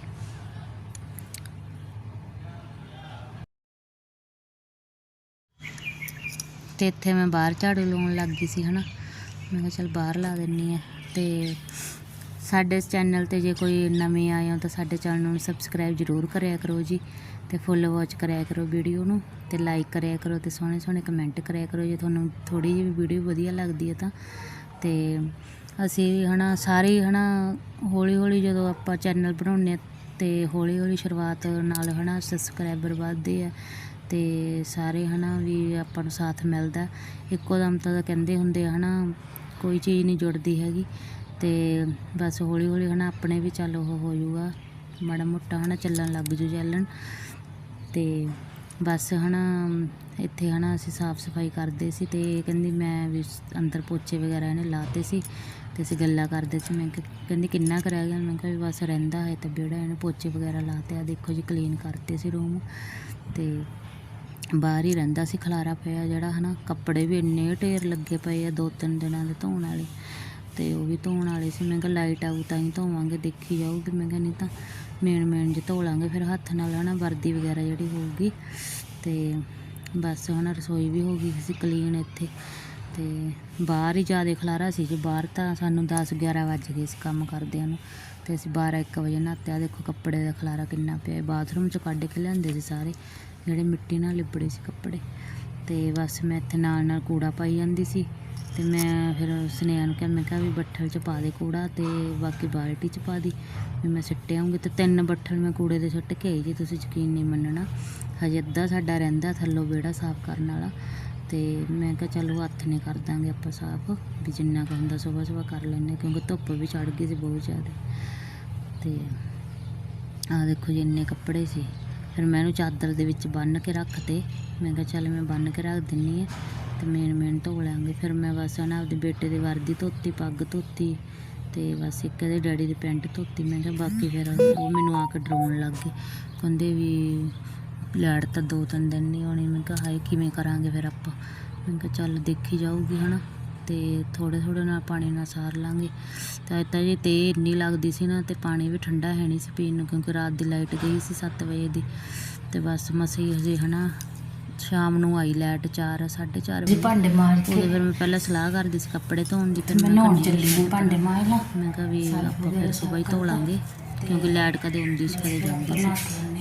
ਤੇ ਇੱਥੇ ਮੈਂ ਬਾਹਰ ਝਾੜੂ ਲਾਉਣ ਲੱਗ ਗਈ ਸੀ, ਹਨਾ। ਮੈਂ ਕਿਹਾ ਚੱਲ ਬਾਹਰ ਲਾ ਦਿੰਨੀ ਆ। ਤੇ ਸਾਡੇ ਚੈਨਲ ਤੇ ਜੇ ਕੋਈ ਨਵੇਂ ਆਏ ਹੋ ਤਾਂ ਸਾਡੇ ਚੈਨਲ ਨੂੰ ਸਬਸਕ੍ਰਾਈਬ ਜ਼ਰੂਰ ਕਰਿਆ ਕਰੋ ਜੀ ਤੇ ਫੁੱਲ ਵਾਚ ਕਰਿਆ ਕਰੋ ਵੀਡੀਓ ਨੂੰ ਤੇ ਲਾਈਕ ਕਰਿਆ ਕਰੋ ਤੇ ਸੋਹਣੇ ਸੋਹਣੇ ਕਮੈਂਟ ਕਰਿਆ ਕਰੋ ਜੇ ਤੁਹਾਨੂੰ ਥੋੜੀ ਜਿਹੀ ਵੀਡੀਓ ਵਧੀਆ ਲੱਗਦੀ ਹੈ ਤਾਂ। ਤੇ ਅਸੀਂ ਵੀ, ਹਨਾ, ਸਾਰੇ ਹੀ, ਹਨਾ ਹੌਲੀ ਹੌਲੀ ਜਦੋਂ ਆਪਾਂ ਚੈਨਲ ਬਣਾਉਂਦੇ ਹਾਂ ਤੇ ਹੌਲੀ ਹੌਲੀ ਸ਼ੁਰੂਆਤ ਨਾਲ, ਹਨਾ, ਸਬਸਕ੍ਰਾਈਬਰ ਵੱਧਦੇ ਆ। ਅਤੇ ਸਾਰੇ ਹੈ ਨਾ ਵੀ ਆਪਾਂ ਨੂੰ ਸਾਥ ਮਿਲਦਾ। ਇੱਕੋ ਦਮ ਤਾਂ ਕਹਿੰਦੇ ਹੁੰਦੇ ਹੈ ਨਾ ਕੋਈ ਚੀਜ਼ ਨਹੀਂ ਜੁੜਦੀ ਹੈਗੀ। ਅਤੇ ਬਸ ਹੌਲੀ ਹੌਲੀ ਹੈ ਨਾ ਆਪਣੇ ਵੀ ਚੱਲ ਉਹ ਹੋ ਜਾਊਗਾ ਮਾੜਾ ਮੋਟਾ ਹੈ ਨਾ ਚੱਲਣ ਲੱਗ ਜੂ ਚੱਲਣ। ਅਤੇ ਬਸ ਹੈ ਨਾ ਇੱਥੇ ਹੈ ਨਾ ਅਸੀਂ ਸਾਫ਼ ਸਫ਼ਾਈ ਕਰਦੇ ਸੀ ਅਤੇ ਕਹਿੰਦੀ ਮੈਂ ਵੀ ਅੰਦਰ ਪੋਚੇ ਵਗੈਰਾ ਇਹਨੇ ਲਾਤੇ ਸੀ ਤੇ ਅਸੀਂ ਗੱਲਾਂ ਕਰਦੇ ਸੀ। ਮੈਂ ਕਿ- ਕਹਿੰਦੀ ਕਿੰਨਾ ਕੁ ਰਹਿ ਗਿਆ? ਮੈਂ ਕਿਹਾ ਵੀ ਬਸ ਰਹਿੰਦਾ ਹੈ ਤੇ ਵਿਹੜਾ ਇਹਨੇ ਪੋਚੇ ਵਗੈਰਾ ਲਾਤੇ ਆ, ਦੇਖੋ ਜੀ ਕਲੀਨ ਕਰਤੇ ਸੀ ਰੂਮ ਤੇ ਬਾਹਰ ਹੀ ਰਹਿੰਦਾ ਸੀ, ਖਲਾਰਾ ਪਿਆ ਜਿਹੜਾ ਹੈ ਨਾ ਕੱਪੜੇ ਵੀ ਇੰਨੇ ਢੇਰ ਲੱਗੇ ਪਏ ਆ ਦੋ ਤਿੰਨ ਦਿਨਾਂ ਦੇ ਧੋਣ ਵਾਲੇ। ਅਤੇ ਉਹ ਵੀ ਧੋਣ ਵਾਲੇ ਸੀ, ਮੈਂ ਕਿਹਾ ਲਾਈਟ ਆਊ ਤਾਂ ਹੀ ਧੋਵਾਂਗੇ, ਦੇਖੀ ਜਾਊਗੀ। ਮੈਂ ਕਿਹਾ ਨਹੀਂ ਤਾਂ ਮੇਨ ਮੇਨ ਜੇ ਧੋ ਲਾਂਗੇ, ਫਿਰ ਹੱਥ ਨਾਲ ਹੈ ਨਾ ਵਰਦੀ ਵਗੈਰਾ ਜਿਹੜੀ ਹੋਊਗੀ। ਅਤੇ ਬਸ ਹੁਣ ਰਸੋਈ ਵੀ ਹੋ ਗਈ ਸੀ ਕਲੀਨ ਇੱਥੇ। ਅਤੇ ਬਾਹਰ ਹੀ ਜ਼ਿਆਦਾ ਖਲਾਰਾ ਸੀ ਜੀ, ਬਾਹਰ ਤਾਂ ਸਾਨੂੰ 10 11 ਵੱਜ ਗਏ ਸੀ ਕੰਮ ਕਰਦਿਆਂ ਨੂੰ। ਅਤੇ ਅਸੀਂ 12 1 ਵਜੇ ਨਹਾਤੇ ਆ ਦੇਖੋ ਕੱਪੜੇ ਦਾ ਖਲਾਰਾ ਕਿੰਨਾ ਪਿਆ, ਬਾਥਰੂਮ ਚ ਕੱਢ ਕੇ ਲਿਆਂਦੇ ਸੀ ਸਾਰੇ। ਜਿਹੜੇ ਮਿੱਟੀ ਨਾਲ ਲਿਬੜੇ ਸੀ ਕੱਪੜੇ। ਤੇ ਬਸ ਮੈਂ ਇੱਥੇ ਨਾਲ ਨਾਲ ਕੂੜਾ ਪਾਈ ਜਾਂਦੀ ਸੀ। ਤੇ ਮੈਂ ਫਿਰ ਸੁਨੇਹਾ ਨੂੰ ਕਿਹਾ, ਮੈਂ ਕਿਹਾ ਵੀ ਬੱਠਲ ਚ ਪਾ ਦੇ ਕੂੜਾ ਤੇ ਬਾਕੀ ਬਾਲਟੀ ਚ ਪਾ ਦੀ। ਵੀ ਮੈਂ ਸਿੱਟੇ ਆਉਂਗੀ ਤੇ ਤਿੰਨ ਬੱਠਲ ਮੈਂ ਕੂੜੇ ਦੇ ਸੁੱਟ ਕੇ ਆਈ ਜੀ, ਤੁਸੀਂ ਯਕੀਨ ਨਹੀਂ ਮੰਨਣਾ। ਹਜੇ ਅੱਧਾ ਸਾਡਾ ਰਹਿੰਦਾ ਥੱਲੋਂ ਵਿਹੜਾ ਸਾਫ਼ ਕਰਨ ਵਾਲਾ। ਤੇ ਮੈਂ ਕਿਹਾ ਚਲੋ ਹੱਥ ਨੇ ਕਰ ਦਾਂਗੇ ਆਪਾਂ ਸਾਫ਼। ਵੀ ਜਿੰਨਾ ਕੁ ਹੁੰਦਾ ਸਵੇਰ ਸਵੇਰ ਕਰ ਲੈਂਦੇ ਕਿਉਂਕਿ ਧੁੱਪ ਵੀ ਚੜ ਗਈ ਸੀ ਬਹੁਤ ਜ਼ਿਆਦਾ। ਤੇ ਆ ਦੇਖੋ ਜੀ, ਇੰਨੇ ਕੱਪੜੇ ਸੀ। ਫਿਰ ਮੈਂ ਇਹਨੂੰ ਚਾਦਰ ਦੇ ਵਿੱਚ ਬੰਨ੍ਹ ਕੇ ਰੱਖ ਰੱਖਤੇ ਮੈਂ ਕਿਹਾ ਚੱਲ ਮੈਂ ਬੰਨ੍ਹ ਕੇ ਰੱਖ ਦਿੰਨੀ ਆ ਤੇ ਮੇਨ ਮੇਨ ਧੋ ਲਾਂਗੇ। ਫਿਰ ਮੈਂ ਬਸ ਨਾ ਆਪਦੇ ਬੇਟੇ ਦੀ ਵਰਦੀ ਧੋਤੀ, ਪੱਗ ਧੋਤੀ ਤੇ ਬਸ ਇੱਕ ਇਹਦੇ ਡੈਡੀ ਦੀ ਪੈਂਟ ਧੋਤੀ। ਮੈਂ ਕਿਹਾ ਬਾਕੀ ਫਿਰ ਉਹ ਮੈਨੂੰ ਆ ਕੇ ਡਰਾਉਣ ਲੱਗ ਗਏ। ਕਹਿੰਦੇ ਵੀ ਲੈਟ ਤਾਂ ਦੋ ਤਿੰਨ ਦਿਨ ਨਹੀਂ ਆਉਣੀ। ਮੈਂ ਕਿਹਾ ਹਾਏ ਕਿਵੇਂ ਕਰਾਂਗੇ ਫਿਰ ਆਪਾਂ? ਮੈਂ ਕਿਹਾ ਚੱਲ ਦੇਖੀ ਜਾਊਗੀ, ਹਨਾ? ਤੇ ਥੋੜੇ ਥੋੜੇ ਨਾਲ ਪਾਣੀ ਨਾਲ ਸਾਰ ਲਾਂਗੇ। ਤਾਂ ਤਾਂ ਜੇ ਤੇ ਇੰਨੀ ਲੱਗਦੀ ਸੀ ਨਾ ਤੇ ਪਾਣੀ ਵੀ ਠੰਡਾ ਹੈ ਨਹੀਂ ਸੀ ਪੀਣ ਨੂੰ ਕਿਉਂਕਿ ਰਾਤ ਦੀ ਲਾਈਟ ਗਈ ਸੀ 7 ਵਜੇ ਦੀ। ਤੇ ਬਸ ਮਸੇ ਹਜੇ ਹਨਾ ਸ਼ਾਮ ਨੂੰ ਆਈ ਲਾਈਟ 4 4:30 ਵਜੇ। ਭਾਂਡੇ ਮਾਰ ਉਹਦੇ ਕੇ ਫਿਰ ਮੈਂ ਪਹਿਲਾਂ ਸਲਾਹ ਕਰਦੀ ਸੀ ਕੱਪੜੇ ਧੋਣ ਦੀ ਫਿਰ ਮੈਂ ਨਹਾਉਣ ਚੱਲੀ ਭਾਂਡੇ ਮਾਰ ਲਾ। ਮੈਂ ਕਿਹਾ ਵੀ ਆਪਾਂ ਫਿਰ ਹੀ ਧੋ ਲਾਂਗੇ। ਕਿਉਂਕਿ ਲਾਈਟ ਕਦੇ ਆਉਂਦੀ ਸੀ ਕਦੇ ਜਾਂਦੀ ਸੀ।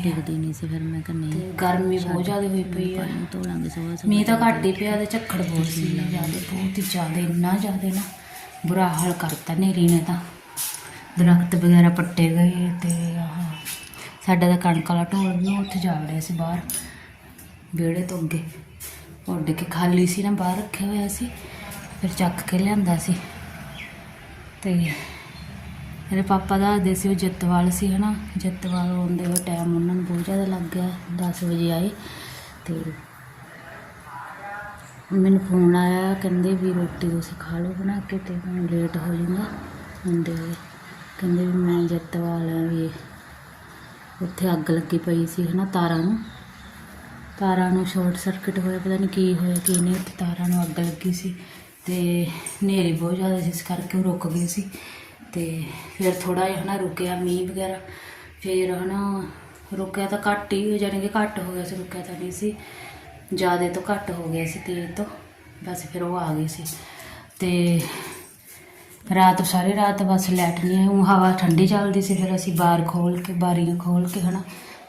ਟਿਕਦੀ ਨਹੀਂ ਸੀ ਫਿਰ ਮੈਂ ਕਿਹਾ ਨਹੀਂ ਗਰਮੀ ਬਹੁਤ ਜ਼ਿਆਦਾ ਹੋਈ ਪਈ ਆ ਪਾਣੀ ਧੋ ਲਾਂਗੇ ਸੁਬਾਹ ਸੁਬਾਹ ਮੀਂਹ ਤਾਂ ਘੱਟ ਹੀ ਪਿਆ ਤੇ ਝੱਖੜ ਬਹੁਤ ਸੀ ਜ਼ਿਆਦਾ ਬਹੁਤ ਹੀ ਜ਼ਿਆਦਾ ਇੰਨਾ ਜ਼ਿਆਦਾ ਨਾ। ਬੁਰਾ ਹਾਲ ਕਰਤਾ ਨੇਰੀ ਨੇ ਤਾਂ। ਦਰਖਤ ਵਗੈਰਾ ਪੱਟੇ ਗਏ ਤੇ ਆਹ ਸਾਡਾ ਤਾਂ ਕਣਕ ਵਾਲਾ ਢੋਲ ਵੀ ਉੱਥੇ ਜਾ ਵੜਿਆ ਸੀ ਬਾਹਰ ਵਿਹੜੇ ਤੋਂ ਅੱਗੇ। ਉੱਡ ਕੇ ਖਾਲੀ ਸੀ ਨਾ ਬਾਹਰ ਰੱਖਿਆ ਹੋਇਆ ਸੀ। ਫਿਰ ਚੱਕ ਕੇ ਲਿਆਂਦਾ ਸੀ। ਤੇ ਮੇਰੇ ਪਾਪਾ ਦੱਸਦੇ ਸੀ ਉਹ ਜੱਤਵਾਲ ਸੀ ਹਨਾ, ਜੱਤਵਾਲ ਆਉਂਦੇ ਹੋਏ ਟਾਈਮ ਉਹਨਾਂ ਨੂੰ ਬਹੁਤ ਜ਼ਿਆਦਾ ਲੱਗ ਗਿਆ 10 ਵਜੇ ਆਏ ਤੇ ਮੈਨੂੰ ਫੋਨ ਆਇਆ, ਕਹਿੰਦੇ ਵੀ ਰੋਟੀ ਤੁਸੀਂ ਖਾ ਲਓ ਬਣਾ ਕੇ ਤੇ ਮੈਂ ਲੇਟ ਹੋ ਜਾਊਂਗਾ ਹੁੰਦੇ ਹੋਏ। ਕਹਿੰਦੇ ਵੀ ਮੈਂ ਜੱਤਵਾਲ ਆ ਵੀ ਉੱਥੇ ਅੱਗ ਲੱਗੀ ਪਈ ਸੀ ਹਨਾ ਤਾਰਾਂ ਨੂੰ। ਤਾਰਾਂ ਨੂੰ ਸ਼ਾਰਟ ਸਰਕਟ ਹੋਇਆ, ਪਤਾ ਨਹੀਂ ਕੀ ਹੋਇਆ, ਕੀ ਨਹੀਂ, ਉੱਥੇ ਤਾਰਾਂ ਨੂੰ ਅੱਗ ਲੱਗੀ ਸੀ ਤੇ ਹਨੇਰੀ ਬਹੁਤ ਜ਼ਿਆਦਾ ਸੀ, ਇਸ ਕਰਕੇ ਉਹ ਰੁਕ ਗਏ ਸੀ। ਤੇ ਫਿਰ ਥੋੜਾ ਜਿਹਾ ਹਨਾ ਰੁਕਿਆ ਮੀਂਹ ਵਗੈਰਾ, ਫਿਰ ਹਨਾ ਰੁਕਿਆ ਤਾਂ ਘੱਟ ਹੀ, ਜਾਣੀ ਕਿ ਘੱਟ ਹੋ ਗਿਆ ਸੀ, ਰੁਕਿਆ ਤਾਂ ਨਹੀਂ ਸੀ। ਜ਼ਿਆਦਾ ਤੋਂ ਘੱਟ ਹੋ ਗਿਆ ਸੀ ਤੇਜ਼ ਤੋਂ, ਬਸ ਫਿਰ ਉਹ ਆ ਗਈ ਸੀ। ਤੇ ਰਾਤ, ਸਾਰੀ ਰਾਤ ਬਸ ਲੈਟ ਨਹੀਂ ਆਈ ਉਹ ਹਵਾ ਠੰਡੀ ਚੱਲਦੀ ਸੀ, ਫਿਰ ਅਸੀਂ ਬਾਹਰ ਖੋਲ ਕੇ, ਬਾਰੀਆਂ ਖੋਲ ਕੇ ਹਨਾ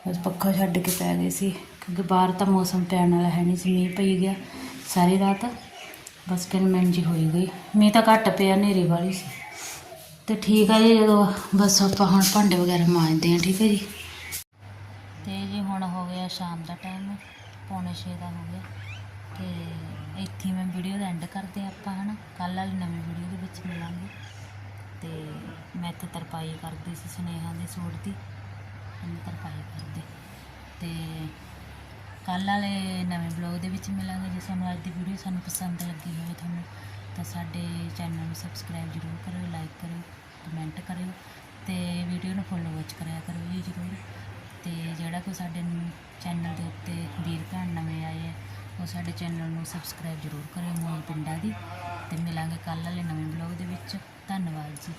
ਬਸ ਪੱਖਾ ਛੱਡ ਕੇ ਪੈ ਗਏ ਸੀ, ਕਿਉਂਕਿ ਬਾਹਰ ਤਾਂ ਮੌਸਮ ਪੈਣ ਵਾਲਾ ਹੈ ਨਹੀਂ ਸੀ, ਮੀਂਹ ਪਈ ਗਿਆ ਸਾਰੀ ਰਾਤ। ਬਸ ਕਿਨਮੈਨ ਜੀ ਹੋਈ ਗਈ। ਮੀਂਹ ਤਾਂ ਘੱਟ ਪਿਆ, ਹਨੇਰੀ ਵਾਲੀ ਸੀ। ਤੇ ਠੀਕ ਆ ਜੀ, ਜਦੋਂ ਬਸ ਆਪਾਂ ਹੁਣ ਭਾਂਡੇ ਵਗੈਰਾ ਮਾਂਜਦੇ ਹਾਂ, ਠੀਕ ਹੈ ਜੀ। ਤੇ ਜੀ ਹੁਣ ਹੋ ਗਿਆ ਸ਼ਾਮ ਦਾ ਟਾਈਮ ਪੌਣੇ 6 ਦਾ ਹੋ ਗਿਆ। ਤੇ ਇੱਥੇ ਮੈਂ ਵੀਡੀਓ ਦਾ ਐਂਡ ਕਰਦੇ ਹਾਂ ਆਪਾਂ, ਹਨਾ। ਕੱਲ ਵਾਲੀ ਨਵੀਂ ਵੀਡੀਓ ਦੇ ਵਿੱਚ ਮਿਲਾਂਗੇ। ਤੇ ਮੈਂ ਇੱਥੇ ਤਰਪਾਈ ਕਰਦੀ ਸੀ ਸੁਨੇਹਾ ਦੇ ਸੂਟ ਦੀ ਮੈਂ ਤਰਪਾਈ ਕਰਦੇ। ਤੇ ਕੱਲ ਵਾਲੇ ਨਵੇਂ ਬਲੌਗ ਦੇ ਵਿੱਚ ਮਿਲਾਂਗੇ ਜੇ ਸਾਨੂੰ ਅੱਜ ਦੀ ਵੀਡੀਓ ਸਾਨੂੰ ਪਸੰਦ ਲੱਗੀ ਹੋਵੇ ਤੁਹਾਨੂੰ। ਤਾਂ ਸਾਡੇ ਚੈਨਲ ਨੂੰ ਸਬਸਕ੍ਰਾਈਬ ਜ਼ਰੂਰ ਕਰਿਓ ਲਾਈਕ ਕਰਿਓ ਕਮੈਂਟ ਕਰਿਓ ਤੇ ਵੀਡੀਓ ਨੂੰ ਫੋਲੋ ਵਿੱਚ ਕਰਿਆ ਕਰੋ ਜੀ ਜ਼ਰੂਰ। ਤੇ ਜਿਹੜਾ ਕੋਈ ਸਾਡੇ ਚੈਨਲ ਦੇ ਉੱਤੇ ਵੀਰ ਭੈਣ ਨਵੇਂ ਆਏ ਹੈ ਉਹ ਸਾਡੇ ਚੈਨਲ ਨੂੰ ਸਬਸਕ੍ਰਾਈਬ ਜ਼ਰੂਰ ਕਰਿਓ ਮੋਲ ਪਿੰਡਾਂ ਦੀ। ਤੇ ਮਿਲਾਂਗੇ ਕੱਲ੍ਹ ਵਾਲੇ ਨਵੇਂ ਬਲੌਗ ਦੇ ਵਿੱਚ। ਧੰਨਵਾਦ ਜੀ।